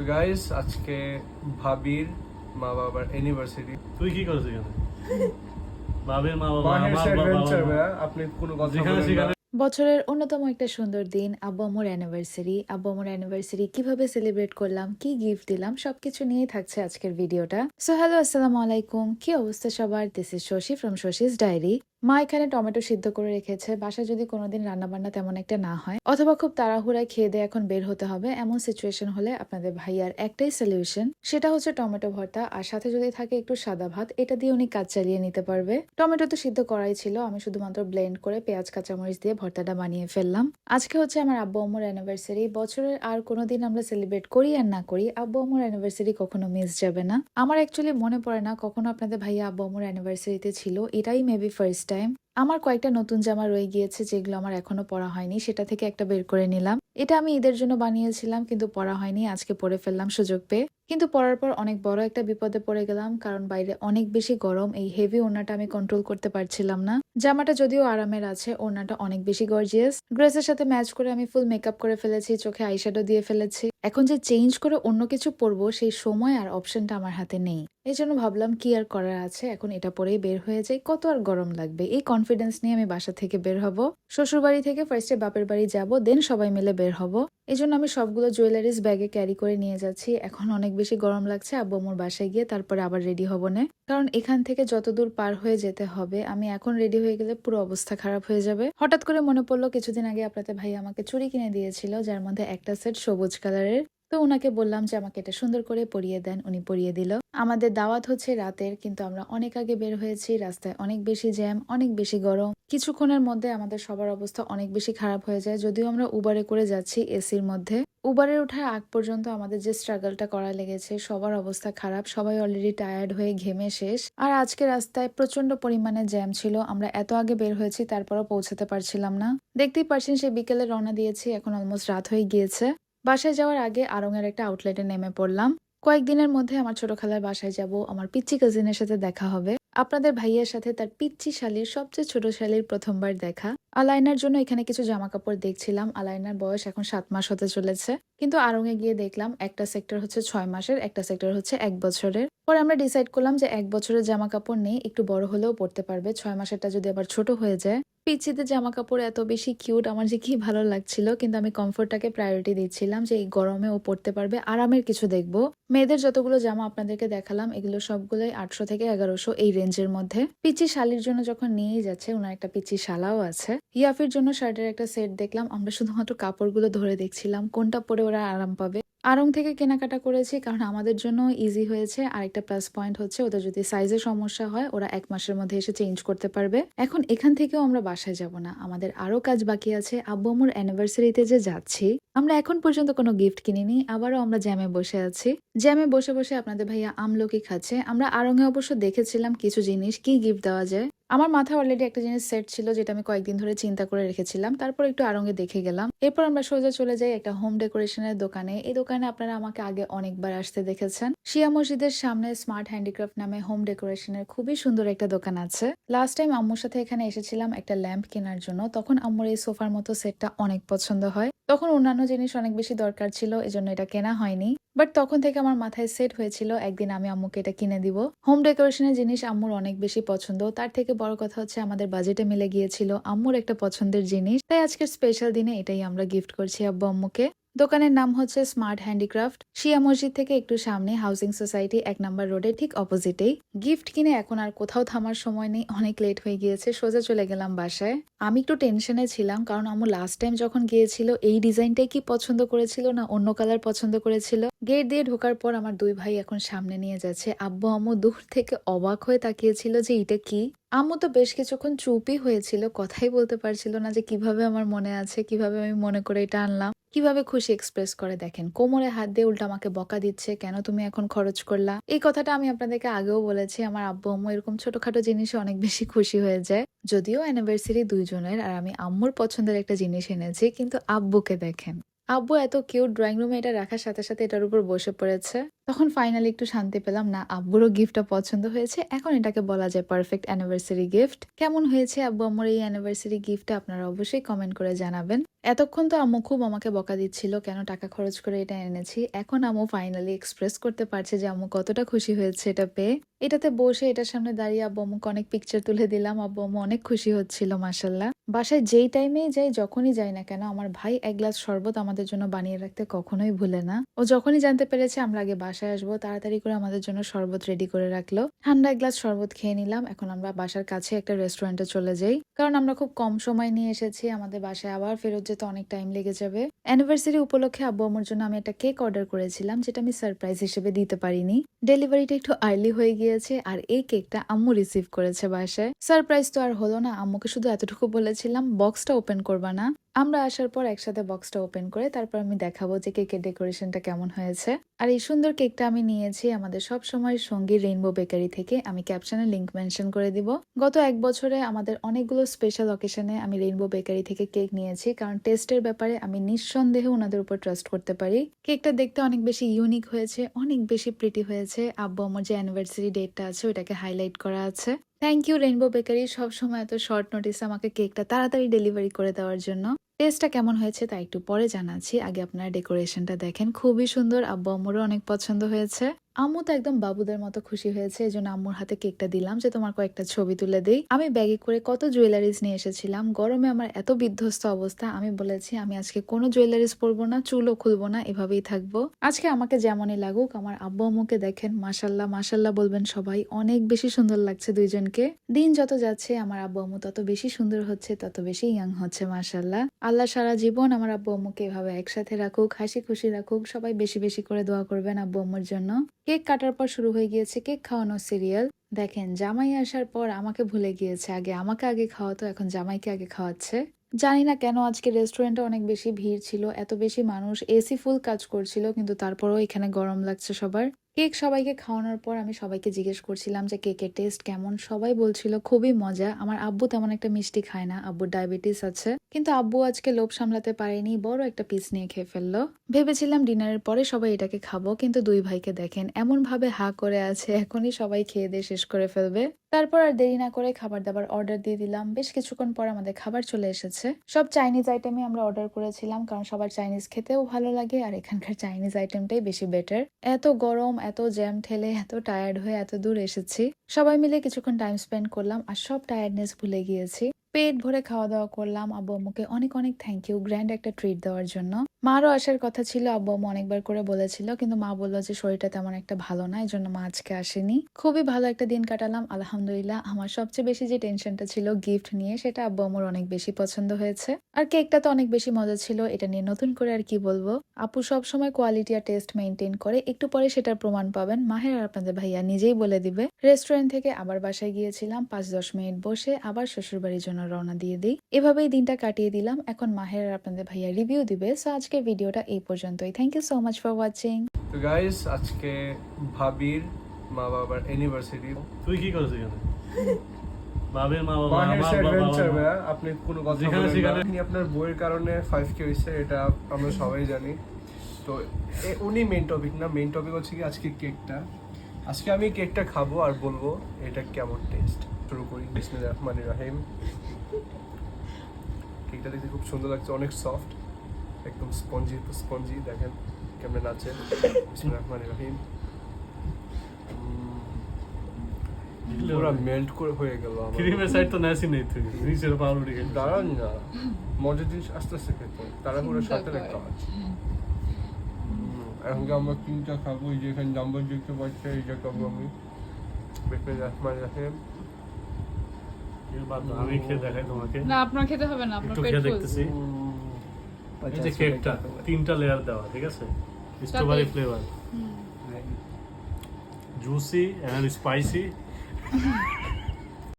তো গাইস আজকে ভাবির মা বাবার অ্যানিভার্সারি তুই কি করছিস এখানে? বাবের মা বাবা আমার। আপনি কোনো কথা বলেন বছরের অন্যতম একটা সুন্দর দিন আব্বু আম্মুর অ্যানিভার্সারি আব্বু আম্মুর অ্যানিভার্সারি কীভাবে সেলিব্রেট করলাম কি গিফট দিলাম সবকিছু নিয়েই থাকছে আজকের ভিডিওটা সো হ্যালো আসসালামু আলাইকুম। কি অবস্থা সবার? This is Shashi from Shashi's diary মা এখানে টমেটো সিদ্ধ করে রেখেছে। বাসায় যদি কোনোদিন রান্না বান্না তেমন একটা না হয়, অথবা খুব তাড়াহুড়ায় খেয়ে দিয়ে এখন বের হতে হবে, এমন সিচুয়েশন হলে আপনাদের ভাইয়ার একটাই সলিউশন সেটা হচ্ছে টমেটো ভর্তা। আর সাথে যদি থাকে একটু সাদা ভাত, এটা দিয়ে উনি কাজ চালিয়ে নিতে পারবে। টমেটো তো সিদ্ধ করাই ছিল, আমি শুধুমাত্র ব্লেন্ড করে পেঁয়াজ, কাঁচামরিচ দিয়ে ভর্তাটা বানিয়ে ফেললাম। আজকে হচ্ছে আমার আব্বু আম্মুর অ্যানিভার্সারি বছরের আর কোনোদিন আমরা সেলিব্রেট করি আর না করি, আব্বু আম্মুর অ্যানিভার্সারি কখনো মিস যাবে না। আমার অ্যাকচুয়ালি মনে পড়ে না কখনো আপনাদের ভাইয়া আব্বু আম্মুর অ্যানিভার্সারিতে ছিল, এটাই মেবি ফার্স্ট টাইম আমার কয়েকটা নতুন জামা রয়ে গিয়েছে যেগুলো আমার এখনও পরা হয়নি, সেটা থেকে একটা বের করে নিলাম। এটা আমি ঈদের জন্য বানিয়েছিলাম, কিন্তু পরা হয়নি, আজকে পরে ফেললাম সুযোগ পেয়ে। কিন্তু পরার পর অনেক বড় একটা বিপদে পড়ে গেলাম, কারণ বাইরে অনেক বেশি গরম, এই হেভি ওড়নাটা আমি কন্ট্রোল করতে পারছিলাম না। জামাটা যদিও আরামের আছে, ওড়নাটা অনেক বেশি গর্জিয়াস ড্রেসের সাথে ম্যাচ করে আমি ফুল মেকআপ করে ফেলেছি, চোখে আইশ্যাডো দিয়ে ফেলেছি। এখন যে চেঞ্জ করে অন্য কিছু পরবো, সেই সময় আর অপশনটা আমার হাতে নেই। এই জন্য ভাবলাম কি আর করার আছে? এখন এটা পরেই বের হয়ে যাই। কত আর গরম লাগবে? এই কনফিডেন্স নিয়ে আমি বাসা থেকে বের হব। শ্বশুর বাড়ি থেকে ফার্স্টে বাপের বাড়ি যাব দেন সবাই মিলে বের হব। এই জন্য আমি সবগুলো জুয়েলারিস ব্যাগে ক্যারি করে নিয়ে যাচ্ছি। এখন অনেক বেশি গরম লাগছে। আব্বু আমার বাসায় গিয়ে তারপরে আবার রেডি হব না। কারণ এখান থেকে যতদূর পার হয়ে যেতে হবে, আমি এখন রেডি হয়ে গেলে পুরো অবস্থা খারাপ হয়ে যাবে। হঠাৎ করে মনে পড়ল, কিছুদিন আগে আপনাদের ভাই আমাকে চুরি কিনে দিয়েছিল, যার মধ্যে একটা সেট সবুজ কালারের তো ওনাকে বললাম যে, আমাকে এটা সুন্দর করে পরিয়ে দেন। উনি পরিয়ে দিল। আমাদের দাওয়াত হচ্ছে রাতের, কিন্তু আমরা অনেক আগে বের হয়েছি। রাস্তায় অনেক বেশি জ্যাম, অনেক বেশি গরম। কিছুক্ষণের মধ্যে আমাদের সবার অবস্থা অনেক বেশি খারাপ হয়ে যায়। যদিও আমরা উবারে করে যাচ্ছি এসির মধ্যে। উবারে ওঠার আগ পর্যন্ত আমাদের যে স্ট্রাগলটা করা লেগেছে, সবার অবস্থা খারাপ। সবাই অলরেডি টায়ার্ড হয়ে ঘেমে শেষ। আর আজকে রাস্তায় প্রচণ্ড পরিমাণে জ্যাম ছিল। আমরা এত আগে বের হয়েছি, তারপরও পৌঁছাতে পারছিলাম না। দেখতেই পারছেন, সে বিকেলে রওনা দিয়েছি। এখন অলমোস্ট রাত হয়ে গিয়েছে। বাসায় যাওয়ার আগে আরঙের একটা আউটলেটে নেমে পড়লাম। কয়েকদিনের মধ্যে আমার ছোট খালার বাসায় যাব, আমার পিচ্চি কাজিনের সাথে দেখা হবে। আপনাদের ভাইয়ের সাথে তার পিচ্চি শালির, সবচেয়ে ছোট শালির প্রথমবার দেখা। আলাইনার জন্য এখানে কিছু জামা কাপড় দেখছিলাম। আলাইনার বয়স এখন সাত মাস হতে চলেছে। কিন্তু আরঙে গিয়ে দেখলাম, একটা সেক্টর হচ্ছে ছয় মাসের, একটা সেক্টর হচ্ছে এক বছরের। পরে আমরা ডিসাইড করলাম যে এক বছরের জামা কাপড় নেই, একটু বড় হলেও পড়তে পারবে। ছয় মাসেরটা যদি আবার ছোট হয়ে যায় পিচ্ছিতে জামা কাপড় এত বেশি কিউট আমার যে কি ভালো লাগছিল। কিন্তু আমি কমফোর্টটাকে প্রায়োরিটি দিচ্ছিলাম যে এই গরমে ও পড়তে পারবে, আরামের কিছু দেখব। মেয়েদের যতগুলো জামা আপনাদেরকে দেখালাম, এগুলো সবগুলোই আটশো থেকে এগারোশো এই রেঞ্জের মধ্যে। পিচি শালির জন্য যখন নিয়েই যাচ্ছে, ওনার একটা পিচি শালাও আছে। ইয়াফির জন্য শার্টের একটা সেট দেখলাম, আমরা শুধুমাত্র কাপড়গুলো ধরে দেখছিলাম, কোনটা পরে ওরা আরাম পাবে। আরং থেকে কেনাকাটা করেছি কারণ আমাদের জন্য ইজি হয়েছে। আর একটা প্লাস পয়েন্ট হচ্ছে ওদের যদি সাইজের সমস্যা হয়, ওরা এক মাসের মধ্যে এসে চেঞ্জ করতে পারবে। এখন এখান থেকেও আমরা বাসায় যাব না। আমাদের আরও কাজ বাকি আছে। আব্বু অ্যানিভার্সারিতে যে যাচ্ছি, আমরা এখন পর্যন্ত কোনো গিফট কিনিনি, আবারও আমরা জ্যামে বসে আছি। জ্যামে বসে বসে আপনাদের ভাইয়া আমলকি খাচ্ছে। আমরা আরঙে অবশ্য দেখেছিলাম কিছু জিনিস, কি গিফট দেওয়া যায়। আমার মাথায় অলরেডি একটা জিনিস সেট ছিল যেটা আমি কয়েকদিন ধরে চিন্তা করে রেখেছিলাম। তারপর একটু আরঙে দেখে গেলাম। এরপর আমরা সোজা চলে যাই একটা হোম ডেকোরেশনের দোকানে। এই দোকানে আপনারা আমাকে আগে অনেকবার আসতে দেখেছেন। শিয়া মসজিদের সামনে স্মার্ট হ্যান্ডিক্রাফট নামে হোম ডেকোরেশনের খুবই সুন্দর একটা দোকান আছে। লাস্ট টাইম আম্মুর সাথে এখানে এসেছিলাম একটা ল্যাম্প কেনার জন্য। তখন আম্মুর এই সোফার মতো সেটটা অনেক পছন্দ হয়। তখন অন্যান্য জিনিস অনেক বেশি দরকার ছিল, এজন্য এটা কেনা হয়নি। বাট তখন থেকে আমার মাথায় সেট হয়েছিল, একদিন আমি আম্মুকে এটা কিনে দিব। হোম ডেকোরেশনের জিনিস আম্মুর অনেক বেশি পছন্দ। তার থেকে বড় কথা হচ্ছে আমাদের বাজেটে মিলে গিয়েছিল। আম্মুর একটা পছন্দের জিনিস। তাই আজকের স্পেশাল দিনে এটাই আমরা গিফট করছি আব্বু আম্মুকে। দোকানের নাম হচ্ছে স্মার্ট হ্যান্ডিক্রাফট শিয়া মসজিদ থেকে একটু সামনে হাউসিং সোসাইটি এক নম্বর রোডে ঠিক অপোজিটেই গিফট কিনে এখন আর কোথাও থামার সময় নেই, অনেক লেট হয়ে গিয়েছে, সোজা চলে গেলাম বাসায়। আমি একটু টেনশনে ছিলাম, কারণ আম্মু লাস্ট টাইম যখন গিয়েছিল, এই ডিজাইনটাই কি পছন্দ করেছিল না অন্য কালার পছন্দ করেছিল? গেট দিয়ে ঢোকার পর আমার দুই ভাই এখন সামনে নিয়ে যাচ্ছে। আব্বু আম্মু দূর থেকে অবাক হয়ে তাকিয়েছিল যে এটা কি? আম্মু তো বেশ কিছুক্ষণ চুপই হয়েছিল, কথাই বলতে পারছিল না যে কীভাবে আমার মনে আছে, কীভাবে আমি মনে করে এটা আনলাম। কীভাবে খুশি এক্সপ্রেস করে? দেখেন, কোমরে হাত দিয়ে উল্টা আমাকে বকা দিচ্ছে, কেন তুমি এখন খরচ করলা? এই কথাটা আমি আপনাদেরকে আগেও বলেছি। আমার আব্বু আম্মু এরকম ছোটখাটো জিনিসে অনেক বেশি খুশি হয়ে যায়। যদিও অ্যানিভার্সারি দুইজনের আর আমি আম্মুর পছন্দের একটা জিনিস এনেছি, কিন্তু আব্বুকে দেখেন। আব্বু এত কিউট ড্রয়িং রুমে এটা রাখার সাথে সাথে এটার উপর বসে পড়েছে। তখন ফাইনালি একটু শান্তি পেলাম, না, আব্বুরও গিফটটা পছন্দ হয়েছে। এখন এটাকে বলা যায় পারফেক্ট অ্যানিভার্সারি গিফট কেমন হয়েছে আব্বু আম্মুর এই অ্যানিভার্সারি গিফটটা আপনারা অবশ্যই কমেন্ট করে জানাবেন। এতক্ষণ তো আম্মু খুব আমাকে বকা দিচ্ছিল, কেন টাকা খরচ করে এটা এনেছি। এখন আম্মু ফাইনালি এক্সপ্রেস করতে পারছে যে আম্মু কতটা খুশি হয়েছে এটা পেয়ে। এটাতে বসে, এটার সামনে দাঁড়িয়ে আব্বু আম্মুকে অনেক পিকচার তুলে দিলাম। আব্বু আম্মু অনেক খুশি হচ্ছিল মাসাল্লাহ বাসায় যেই টাইমেই যাই, যখনই যাই না কেন, আমার ভাই এক গ্লাস শরবত আমাদের জন্য বানিয়ে রাখতে কখনোই ভুলে না। ও যখনই জানতে পেরেছে, আমরা আগে বাসায় আসব, তাড়াতাড়ি করে আমাদের জন্য শরবত রেডি করে রাখল। ঠান্ডা এক গ্লাস শরবত খেয়ে নিলাম। এখন আমরা বাসার কাছে একটা রেস্টুরেন্টে চলে যাই। কারণ আমরা খুব কম সময় নিয়ে এসেছি, আমাদের বাসায় আবার ফেরত যেতে অনেক টাইম লেগে যাবে। অ্যানিভার্সারি উপলক্ষে আব্বু আম্মুর জন্য আমি একটা কেক অর্ডার করেছিলাম, যেটা আমি সারপ্রাইজ হিসেবে দিতে পারিনি। ডেলিভারিটা একটু আর্লি হয়ে গিয়েছে আর এই কেকটা আম্মু রিসিভ করেছে বাসায়। সারপ্রাইজ তো আর হলো না, আম্মুকে শুধু এতটুকু বলেছিলাম বক্সটা ওপেন করবা না। আমরা আসার পর একসাথে বক্সটা ওপেন করে তারপর আমি দেখাবো যে কেকের ডেকোরেশনটা কেমন হয়েছে। আর এই সুন্দর কেকটা আমি নিয়েছি আমাদের সব সময়ের সঙ্গী রেইনবো বেকারি থেকে। আমি ক্যাপশনে লিংক মেনশন করে দিব। গত এক বছরে আমাদের অনেকগুলো স্পেশাল অকেশনে আমি রেইনবো বেকারি থেকে কেক নিয়েছি। কারণ টেস্টের ব্যাপারে আমি নিঃসন্দেহে ওনাদের উপর ট্রাস্ট করতে পারি। কেকটা দেখতে অনেক বেশি ইউনিক হয়েছে, অনেক বেশি প্রিটি হয়েছে। আব্বু আমার যে অ্যানিভার্সারি ডেটটা আছে ওটাকে হাইলাইট করা আছে। থ্যাংক ইউ রেনবো বেকারি সবসময় এত শর্ট নোটিসে আমাকে কেকটা তাড়াতাড়ি ডেলিভারি করে দেওয়ার জন্য। টেস্টটা কেমন হয়েছে তা একটু পরে জানাচ্ছি। আগে আপনারা ডেকোরেশনটা দেখেন। খুবই সুন্দর। আব্বু আম্মুরও অনেক পছন্দ হয়েছে। আম্মু তো একদম বাবুদের মতো খুশি হয়েছে এই জন্য আম্মুর হাতে কেকটা দিলাম যে তোমার কয়েকটা ছবি তুলে দিই। আমি ব্যাগে করে কত জুয়েলারিজ নিয়ে এসেছিলাম, গরমে আমার এত বিধ্বস্ত অবস্থা, আমি বলেছি, আমি আজকে কোনো জুয়েলারিজ পরবো না, চুলও খুলবো না, এভাবেই থাকব। আজকে আমাকে যেমনই লাগুক, আমার আব্বু আম্মুকে দেখেন মাসাল্লাহ মাসাল্লাহ বলবেন সবাই, অনেক বেশি সুন্দর লাগছে দুইজনকে। দিন যত যাচ্ছে, আমার আব্বু আম্মু তত বেশি সুন্দর হচ্ছে, তত বেশি ইয়াং হচ্ছে মাসাল্লাহ আল্লাহ সারা জীবন আমার আব্বু আম্মুকে এভাবে একসাথে রাখুক, হাসি খুশি রাখুক, সবাই বেশি বেশি করে দোয়া করবেন আব্বু আম্মুর জন্য। কেক কাটার পর শুরু হয়ে গিয়েছে কেক খাওয়ানো সিরিয়াল। দেখেন, জামাই আসার পর আমাকে ভুলে গিয়েছে আগে। আমাকে আগে খাওয়াতো, এখন জামাইকে আগে খাওয়াচ্ছে। জানি না কেন আজকে রেস্টুরেন্টে অনেক বেশি ভিড় ছিল, এত বেশি মানুষ, এসি ফুল কাজ করছিল, কিন্তু তারপরেও এখানে গরম লাগছে সবার। কেক সবাইকে খাওয়ানোর পর আমি সবাইকে জিজ্ঞেস করছিলাম যে কেকের টেস্ট কেমন? সবাই বলছিল, খুবই মজা। আমার আব্বু তেমন একটা মিষ্টি খায় না। আব্বুর ডায়াবেটিস আছে। কিন্তু আব্বু আজকে লোভ সামলাতে পারেনি, বড় একটা পিস নিয়ে খেয়ে ফেলল। ভেবেছিলাম ডিনারের পরে সবাই এটাকে খাব, কিন্তু দুই ভাইকে দেখেন এমন ভাবে হা করে আছে, এখনই সবাই খেয়ে দিয়ে শেষ করে ফেলবে। তারপর আর দেরি না করে খাবার দাবার অর্ডার দিয়ে দিলাম। বেশ কিছুক্ষণ পর আমাদের খাবার চলে এসেছে। সব চাইনিজ আইটেমই আমরা অর্ডার করেছিলাম, কারণ সবার চাইনিজ খেতেও ভালো লাগে, আর এখানকার চাইনিজ আইটেমটাই বেশি বেটার এত গরম, এত জ্যাম ঠেলে, এত টায়ার্ড হয়ে এত দূর এসেছি। সবাই মিলে কিছুক্ষণ টাইম স্পেন্ড করলাম, আর সব টায়ার্ডনেস ভুলে গিয়েছি। পেট ভরে খাওয়া দাওয়া করলাম। আব্বু আম্মুকে অনেক অনেক থ্যাংক ইউ গ্র্যান্ড একটা ট্রিট দেওয়ার জন্য। মারও আসার কথা ছিল, আব্বু আম্মু অনেকবার করে বলেছিল, কিন্তু মা বলল যে শরীরটা তেমন একটা ভালো না এই জন্য মা আজকে আসেনি। খুবই ভালো একটা দিন কাটালাম, আলহামদুলিল্লাহ। আমার সবচেয়ে বেশি যে টেনশনটা ছিল গিফট নিয়ে, সেটা আব্বু আম্মুর অনেক বেশি পছন্দ হয়েছে। আর কেকটা তো অনেক বেশি মজা ছিল, এটা নিয়ে নতুন করে আর কি বলব। আপু সব সময় কোয়ালিটি আর টেস্ট মেনটেন করে, একটু পরে সেটার প্রমাণ পাবেন। মাহের আর আপনাদের ভাইয়া নিজেই বলে দিবে। রেস্টুরেন্ট থেকে আবার বাসায় গিয়েছিলাম, পাঁচ, দশ মিনিট বসে আবার শ্বশুরবাড়ির জন্য রওনা দিয়ে দিই। এভাবেই দিনটা কাটিয়ে দিলাম। এখন মাহের আর আপনাদের ভাইয়া রিভিউ দিবে। সো আজকের ভিডিওটা এই পর্যন্তই। Thank you so much for watching তো গাইস আজকে ভাবির মা বাবার অ্যানিভার্সারি তুই কি করছিস এখানে? বাবের মা বাবা আমার বাবা অ্যাডভেঞ্চার। ভাইয়া আপনি কোনো কথা বলেন না। আপনি আপনার বইয়ের কারণে ফাইভ কে হয়েছে এটা আমরা সবাই জানি। তো এ- উনি মেইন টপিক না। মেইন টপিক হচ্ছে কি আজকে কেকটা আজকে আমি কেকটা খাব আর বলব এটা কেমন টেস্ট শুরু করি। বিসমিল্লাহির রহমানির রহিম। কেকটা দেখতে খুব সুন্দর লাগছে অনেক সফট একদম স্পঞ্জি স্পঞ্জি দেখেন কেমন আছে বিসমিল্লাহির রহমানির রহিম। পুরো মেল্ট করে হয়ে গেল আমার। ক্রিমের সাইড তো নাসি নেই তুই নিচের পাউরুটি খেয়ে দাঁড়ান না মজার জিনিস আস্তে আস্তে খেতে তারা পুরো। সাথে রাখতে এখন আমরা তিনটা খাব এই যে এখানে নাম্বার দেখতে পাচ্ছি এই খাব আমি। বিসমিল্লাহির রহমানির রহিম। এর বাদ দাও, আমি খেয়ে দেখাই তোমাকে। না আপনার খেতে হবে না আপনার একটু পেট খেয়ে ফুল। দেখতেছি। উম, এই যে কেকটা তিনটা লেয়ার দেওয়া ঠিক আছে? Strawberry flavour juicy and spicy